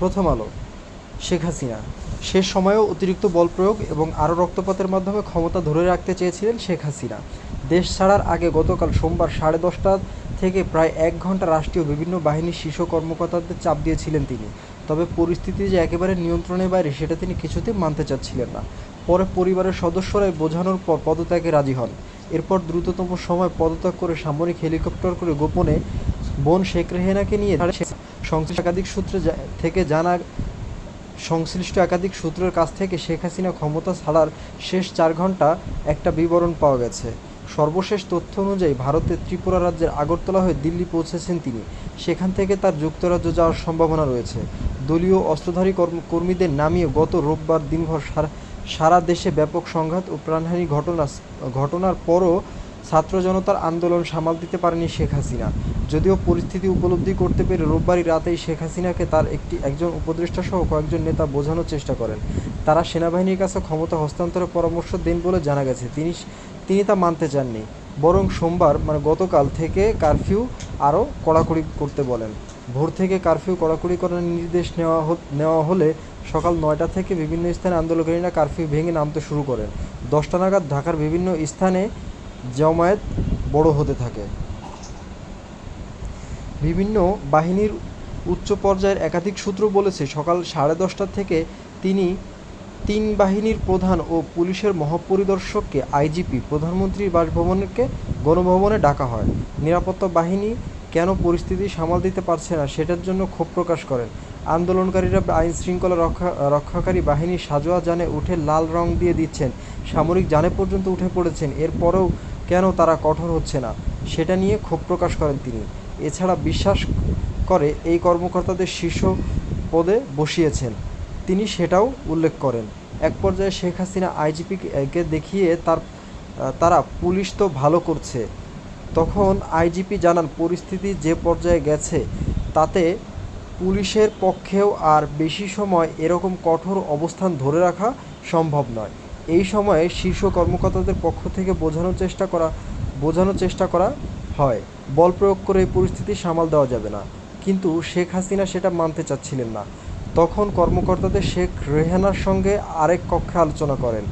প্রথম আলো। শেখ হাসিনা শেষ সময়েও অতিরিক্ত বল প্রয়োগ এবং আরও রক্তপাতের মাধ্যমে ক্ষমতা ধরে রাখতে চেয়েছিলেন শেখ হাসিনা। দেশ ছাড়ার আগে গতকাল সোমবার সাড়ে দশটা থেকে প্রায় এক ঘণ্টা রাষ্ট্রীয় বিভিন্ন বাহিনীর শীর্ষ কর্মকর্তাদের চাপ দিয়েছিলেন তিনি। তবে পরিস্থিতি যে একেবারে নিয়ন্ত্রণের বাইরে সেটা তিনি কিছুতেই মানতে চাচ্ছিলেন না। পরে পরিবারের সদস্যরাই বোঝানোর পর পদত্যাগে রাজি হন। এরপর দ্রুততম সময় পদত্যাগ করে সামরিক হেলিকপ্টার করে গোপনে বোন শেখ রেহেনাকে নিয়ে সংশ্লিষ্ট একাধিক সূত্রে থেকে জানা সংশ্লিষ্ট একাধিক সূত্রের কাছ থেকে শেখ হাসিনা ক্ষমতা ছাড়ার শেষ চার ঘণ্টা একটা বিবরণ পাওয়া গেছে। সর্বশেষ তথ্য অনুযায়ী ভারতের ত্রিপুরা রাজ্যের আগরতলা হয়ে দিল্লি পৌঁছেছেন তিনি। সেখান থেকে তার যুক্তরাজ্য যাওয়ার সম্ভাবনা রয়েছে। দলীয় অস্ত্রধারী কর্ম- কর্মীদের নামিয়ে গত রোববার দিনভর সারা দেশে ব্যাপক সংঘাত ও প্রাণহানি ঘটনা ঘটনার পরও ছাত্র জনতার আন্দোলন সামাল দিতে পারেনি শেখ হাসিনা। যদিও পরিস্থিতি উপলব্ধি করতে পেরে রোববারই রাতেই শেখ হাসিনাকে তার একটি একজন উপদেষ্টা সহ কয়েকজন নেতা বোঝানোর চেষ্টা করেন। তারা সেনাবাহিনীর কাছে ক্ষমতা হস্তান্তরের পরামর্শ দেন বলে জানা গেছে। তিনি তিনি তা মানতে চাননি। বরং সোমবার মানে গতকাল থেকে কারফিউ আরও কড়াকড়ি করতে বলেন। ভোর থেকে কারফিউ কড়াকড়ি করার নির্দেশ নেওয়া নেওয়া হলে সকাল নয়টা থেকে বিভিন্ন স্থানে আন্দোলনকারীরা কারফিউ ভেঙে নামতে শুরু করেন। দশটা নাগাদ ঢাকার বিভিন্ন স্থানে জমায়েত বড় হতে থাকে। বিভিন্ন বাহিনীর উচ্চ পর্যায়ের একাধিক সূত্র বলেছে, সকাল সাড়ে দশটা থেকে তিনি তিন বাহিনীর প্রধান ও পুলিশের মহাপরিদর্শককে আইজিপি প্রধানমন্ত্রীর বাসভবনকে গণভবনে ডাকা হয়। নিরাপত্তা বাহিনী কেন পরিস্থিতি সামাল দিতে পারছে না, সেটার জন্য ক্ষোভ প্রকাশ করেন। আন্দোলনকারীরা আইন শৃঙ্খলা রক্ষা, রক্ষাকারী বাহিনীর সাজোয়া যানে উঠে লাল রং দিয়ে দিচ্ছেন। সামরিক যানে পর্যন্ত উঠে পড়েছেন। এরপরেও কেন তারা কঠোর হচ্ছে না, সেটা নিয়ে ক্ষোভ প্রকাশ করেন তিনি। এছাড়া বিশ্বাস করে এই কর্মকর্তাদের শীর্ষ পদে বসিয়েছেন। তিনি সেটাও উল্লেখ করেন। এক পর্যায়ে শেখ হাসিনা আইজিপিকে দেখিয়ে তার, তারা পুলিশ তো ভালো করছে। তখন আইজিপি জানান, পরিস্থিতি যে পর্যায়ে গেছে, তাতে পুলিশের পক্ষেও আর বেশি সময় এরকম কঠোর অবস্থান ধরে রাখা সম্ভব নয়। এই সময়ে শীর্ষ কর্মকর্তাদের পক্ষ থেকে বোঝানোর চেষ্টা করা, বোঝানোর চেষ্টা করা হয়। বল প্রয়োগ করে এই পরিস্থিতি সামাল দেওয়া যাবে না। কিন্তু শেখ হাসিনা সেটা মানতে চাচ্ছিলেন না। তখন কর্মকর্তাদের শেখ রেহানার সঙ্গে আরেক কক্ষে আলোচনা করেন।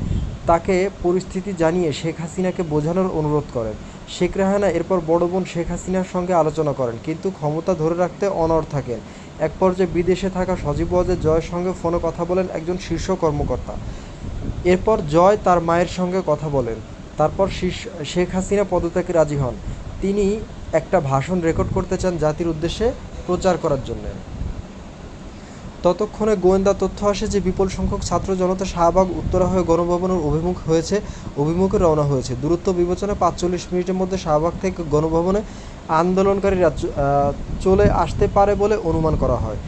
তাকে পরিস্থিতি জানিয়ে শেখ হাসিনাকে বোঝানোর অনুরোধ করেন। শেখ রেহানা এরপর বড় বোন শেখ হাসিনার সঙ্গে আলোচনা করেন, কিন্তু ক্ষমতা ধরে রাখতে অনড় থাকেন। এক পর্যায়ে বিদেশে থাকা সজীব ওয়াজেদ জয়ের সঙ্গে ফোনে কথা বলেন একজন শীর্ষ কর্মকর্তা। এরপর জয় তার মায়ের সঙ্গে কথা বলেন। তারপর শেখ হাসিনা পদত্যাগে রাজি হন। তিনি একটা ভাষণ রেকর্ড করতে চান জাতির উদ্দেশ্যে প্রচার করার জন্য। ততক্ষণে গোয়েন্দা তথ্য আসে যে বিপুল সংখ্যক ছাত্র জনতা শাহবাগ, উত্তরা হয়ে গণভবনের অভিমুখ হয়েছে, অভিমুখে রওনা হয়েছে। দূরত্ব বিবেচনায় পাঁচচল্লিশ মিনিটের মধ্যে শাহবাগ থেকে গণভবনে আন্দোলনকারীরা চলে আসতে পারে বলে অনুমান করা হয়।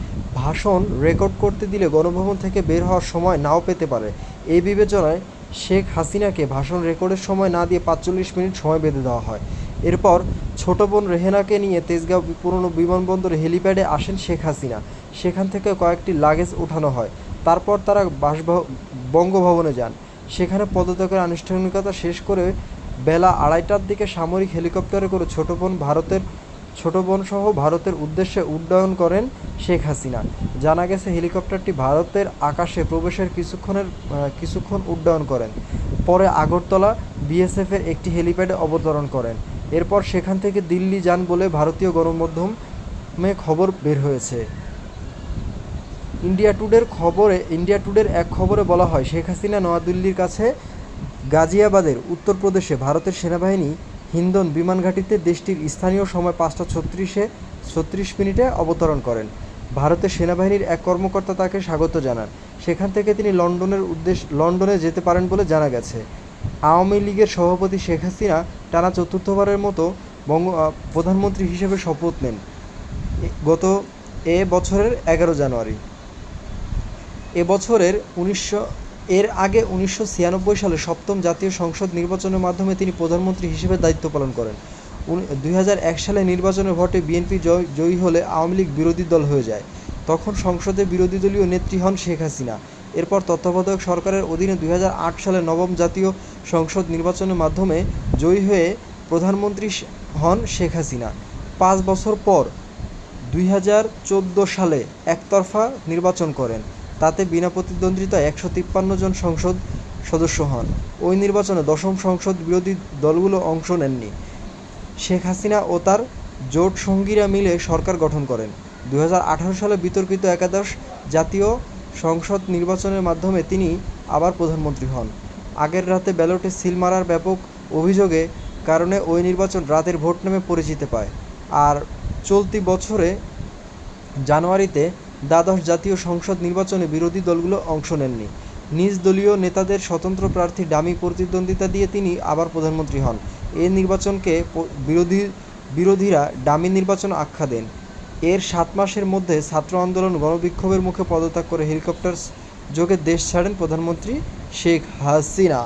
ভাষণ রেকর্ড করতে দিলে গণভবন থেকে বের হওয়ার সময় নাও পেতে পারে। এই বিবেচনায় শেখ হাসিনাকে ভাষণ রেকর্ডের সময় না দিয়ে পাঁচচল্লিশ মিনিট সময় বেঁধে দেওয়া হয়। এরপর ছোট বোন রেহেনাকে নিয়ে তেজগাঁও পুরনো বিমানবন্দরে হেলিপ্যাডে আসেন শেখ হাসিনা। সেখান থেকে কয়েকটি লাগেজ ওঠানো হয়। তারপর তারা বাসভব বঙ্গভবনে যান। সেখানে পদত্যাগের আনুষ্ঠানিকতা শেষ করে বেলা আড়াইটার দিকে সামরিক হেলিকপ্টারে করে ছোট বোন ভারতের, ছোট বোন সহ ভারতের উদ্দেশ্যে উড্ডয়ন করেন শেখ হাসিনা। জানা গেছে, হেলিকপ্টারটি ভারতের আকাশে প্রবেশের কিছুক্ষণের কিছুক্ষণ উড্ডয়ন করেন। পরে আগরতলা বিএসএফের একটি হেলিপ্যাডে অবতরণ করেন। এরপর সেখান থেকে দিল্লি যান বলে ভারতীয় গণমাধ্যমে খবর বের হয়েছে। ইন্ডিয়া টুডের খবরে, ইন্ডিয়া টুডের এক খবরে বলা হয়, শেখ হাসিনা নয়াদিল্লির কাছে গাজিয়াবাদের উত্তরপ্রদেশে ভারতের সেনাবাহিনী হিন্দন বিমানঘাটিতে দেশটির স্থানীয় সময় পাঁচটা ছত্রিশে ছত্রিশ মিনিটে অবতরণ করেন। ভারতের সেনাবাহিনীর এক কর্মকর্তা তাকে স্বাগত জানান। সেখান থেকে তিনি লন্ডনের উদ্দেশ্য লন্ডনে যেতে পারেন বলে জানা গেছে। আওয়ামী লীগের সভাপতি শেখ হাসিনা টানা চতুর্থবারের মতো বঙ্গ প্রধানমন্ত্রী হিসেবে শপথ নেন। গত এ বছরের এগারো জানুয়ারি। এবছরের উনিশশো এর আগে উনিশশো ছিয়ানব্বই সালে সপ্তম জাতীয় সংসদ নির্বাচনের মাধ্যমে তিনি প্রধানমন্ত্রী হিসেবে দায়িত্ব পালন করেন। দু হাজার এক সালে নির্বাচনের ভোটে বিএনপি জয় হলে আওয়ামী লীগ বিরোধী দল হয়ে যায়। তখন সংসদে বিরোধী দলীয় নেত্রী হন শেখ হাসিনা। এরপর তত্ত্বাবধায়ক সরকারের অধীনে দুই হাজার আট সালে নবম জাতীয় সংসদ নির্বাচনের মাধ্যমে জয়ী হয়ে প্রধানমন্ত্রী হন শেখ হাসিনা। পাঁচ বছর পর দুই হাজার চোদ্দ সালে একতরফা নির্বাচন করেন। তাতে বিনা প্রতিদ্বন্দ্বিতায় একশো তিপ্পান্ন জন সংসদ সদস্য হন। ওই নির্বাচনে দশম সংসদ বিরোধী দলগুলো অংশ নেননি। শেখ হাসিনা ও তার জোট সঙ্গীরা মিলে সরকার গঠন করেন। দু হাজার আঠারো সালে বিতর্কিত একাদশ জাতীয় সংসদ নির্বাচনের মাধ্যমে তিনি আবার প্রধানমন্ত্রী হন। আগের রাতে ব্যালটে সিল মারার ব্যাপক অভিযোগে কারণে ওই নির্বাচন রাতের ভোট নামে পরিচিতি পায়। আর চলতি বছরে জানুয়ারিতে দ্বাদশ জাতীয় সংসদ নির্বাচনে বিরোধী দলগুলো অংশ নেননি। নিজ দলীয় নেতাদের স্বতন্ত্র প্রার্থী ডামি প্রতিদ্বন্দ্বিতা দিয়ে তিনি আবার প্রধানমন্ত্রী হন। এই নির্বাচনকে বিরোধী, বিরোধীরা ডামি নির্বাচন আখ্যা দেন। এর সাত মাসের মধ্যে ছাত্র আন্দোলন গণবিক্ষোভের মুখে পদত্যাগ করে হেলিকপ্টার যোগে দেশ ছাড়েন প্রধানমন্ত্রী শেখ হাসিনা।